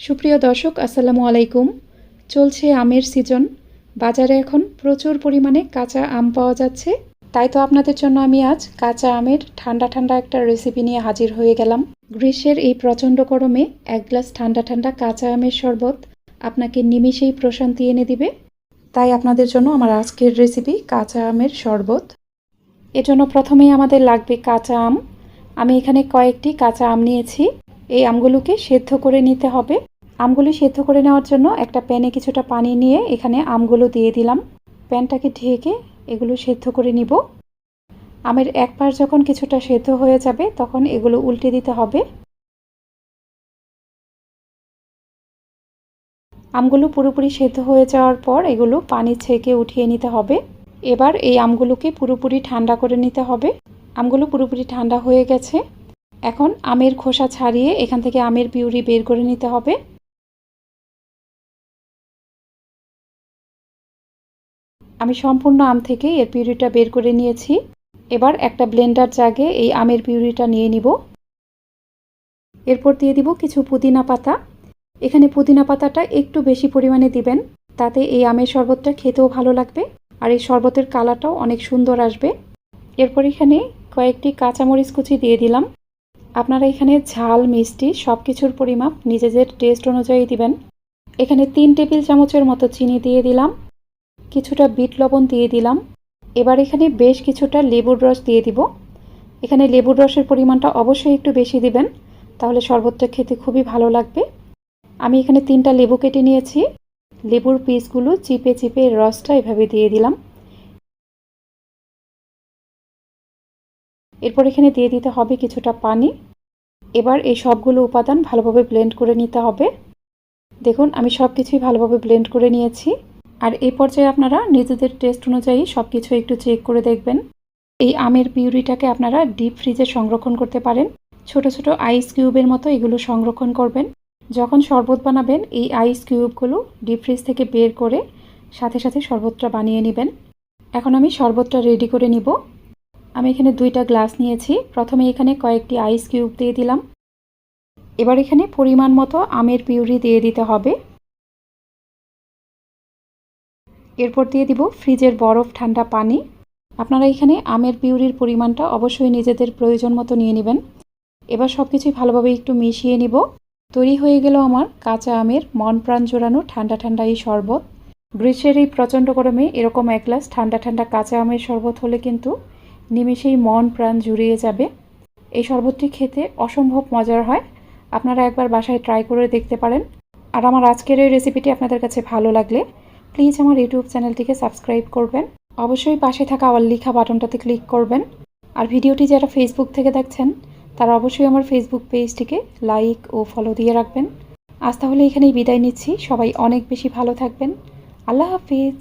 সুপ্রিয় দর্শক, আসসালামু আলাইকুম। চলছে আমের সিজন। বাজারে এখন প্রচুর পরিমাণে কাঁচা আম পাওয়া যাচ্ছে। তাই তো আপনাদের জন্য আমি আজ কাঁচা আমের ঠান্ডা ঠান্ডা একটা রেসিপি নিয়ে হাজির হয়ে গেলাম। গ্রীষ্মের এই প্রচণ্ড গরমে এক গ্লাস ঠান্ডা ঠান্ডা কাঁচা আমের শরবত আপনাকে নিমিষেই প্রশান্তি এনে দিবে। তাই আপনাদের জন্য আমার আজকের রেসিপি কাঁচা আমের শরবত। এজন্য প্রথমেই আমাদের লাগবে কাঁচা আম। আমি এখানে কয়েকটি কাঁচা আম নিয়েছি। এই আমগুলোকে সেদ্ধ করে নিতে হবে। আমগুলি সেদ্ধ করে নেওয়ার জন্য একটা প্যানে কিছুটা পানি নিয়ে এখানে আমগুলো দিয়ে দিলাম। প্যানটাকে ঢেকে এগুলো সেদ্ধ করে নিব। আমের এক পাশ যখন কিছুটা সেদ্ধ হয়ে যাবে, তখন এগুলো উল্টে দিতে হবে। আমগুলো পুরোপুরি সেদ্ধ হয়ে যাওয়ার পর এগুলো পানি ছেঁকে উঠিয়ে নিতে হবে। এবার এই আমগুলোকে পুরোপুরি ঠান্ডা করে নিতে হবে। আমগুলো পুরোপুরি ঠান্ডা হয়ে গেছে। এখন আমের খোসা ছাড়িয়ে এখান থেকে আমের পিউরি বের করে নিতে হবে। আমি সম্পূর্ণ আম থেকে এর পিউরিটা বের করে নিয়েছি। এবার একটা ব্লেন্ডার জাগে এই আমের পিউরিটা নিয়ে নিব। এরপর দিয়ে দিব কিছু পুদিনা পাতা। এখানে পুদিনা পাতাটা একটু বেশি পরিমাণে দিবেন, তাতে এই আমের শরবতটা খেতেও ভালো লাগবে আর এই শরবতের কালারটাও অনেক সুন্দর আসবে। এরপর এখানে কয়েকটি কাঁচামরিচ কুচি দিয়ে দিলাম। আপনারা এখানে ঝাল, মিষ্টি সব কিছুর পরিমাপ নিজেদের টেস্ট অনুযায়ী দিবেন। এখানে তিন টেবিল চামচের মতো চিনি দিয়ে দিলাম। কিছুটা বিট লবণ দিয়ে দিলাম। এবার এখানে বেশ কিছুটা লেবুর রস দিয়ে দিব। এখানে লেবুর রসের পরিমাণটা অবশ্যই একটু বেশি দিবেন, তাহলে শরবতটা খেতে খুবই ভালো লাগবে। আমি এখানে তিনটা লেবু কেটে নিয়েছি। লেবুর পিসগুলো চিপে চিপে রসটা এভাবে দিয়ে দিলাম। এরপর এখানে দিয়ে দিতে হবে কিছুটা পানি। এবার এই সবগুলো উপাদান ভালোভাবে ব্লেন্ড করে নিতে হবে। দেখুন, আমি সব কিছুই ভালোভাবে ব্লেন্ড করে নিয়েছি। আর এই পর্যায়ে আপনারা নিজেদের টেস্ট অনুযায়ী সব কিছু একটু চেক করে দেখবেন। এই আমের পিউরিটাকে আপনারা ডিপ ফ্রিজে সংরক্ষণ করতে পারেন। ছোট ছোট আইস কিউবের মতো এগুলো সংরক্ষণ করবেন। যখন শরবত বানাবেন, এই আইস কিউবগুলো ডিপ ফ্রিজ থেকে বের করে সাথে সাথে শরবতটা বানিয়ে নেবেন। এখন আমি শরবতটা রেডি করে নিব। আমি এখানে দুইটা গ্লাস নিয়েছি। প্রথমে এখানে কয়েকটি আইস কিউব দিয়ে দিলাম। এবার এখানে পরিমাণ মতো আমের পিউরি দিয়ে দিতে হবে। এরপর দিয়ে দিব ফ্রিজের বরফ ঠান্ডা পানি। আপনারা এখানে আমের পিউরির পরিমাণটা অবশ্যই নিজেদের প্রয়োজন মতো নিয়ে নেবেন। এবার সব কিছুই ভালোভাবে একটু মিশিয়ে নিব। তৈরি হয়ে গেল আমার কাঁচা আমের মন প্রাণ জোড়ানো ঠান্ডা ঠান্ডা এই শরবত। গ্রীষ্মের এই প্রচণ্ড গরমে এরকম এক গ্লাস ঠান্ডা ঠান্ডা কাঁচা আমের শরবত হলে কিন্তু নিমেষেই মন প্রাণ জুড়িয়ে যাবে। এই শরবতটি খেতে অসম্ভব মজার হয়। আপনারা একবার বাসায় ট্রাই করে দেখতে পারেন। আর আমার আজকের এই রেসিপিটি আপনাদের কাছে ভালো লাগলে প্লিজ আমার ইউটিউব চ্যানেলটিকে সাবস্ক্রাইব করবেন। অবশ্যই পাশে থাকা আমার লিখা বাটনটাতে ক্লিক করবেন। আর ভিডিওটি যারা ফেসবুক থেকে দেখছেন, তারা অবশ্যই আমার ফেসবুক পেজটিকে লাইক ও ফলো দিয়ে রাখবেন। আজ তাহলে এখানেই বিদায় নিচ্ছি। সবাই অনেক বেশি ভালো থাকবেন। আল্লাহ হাফিজ।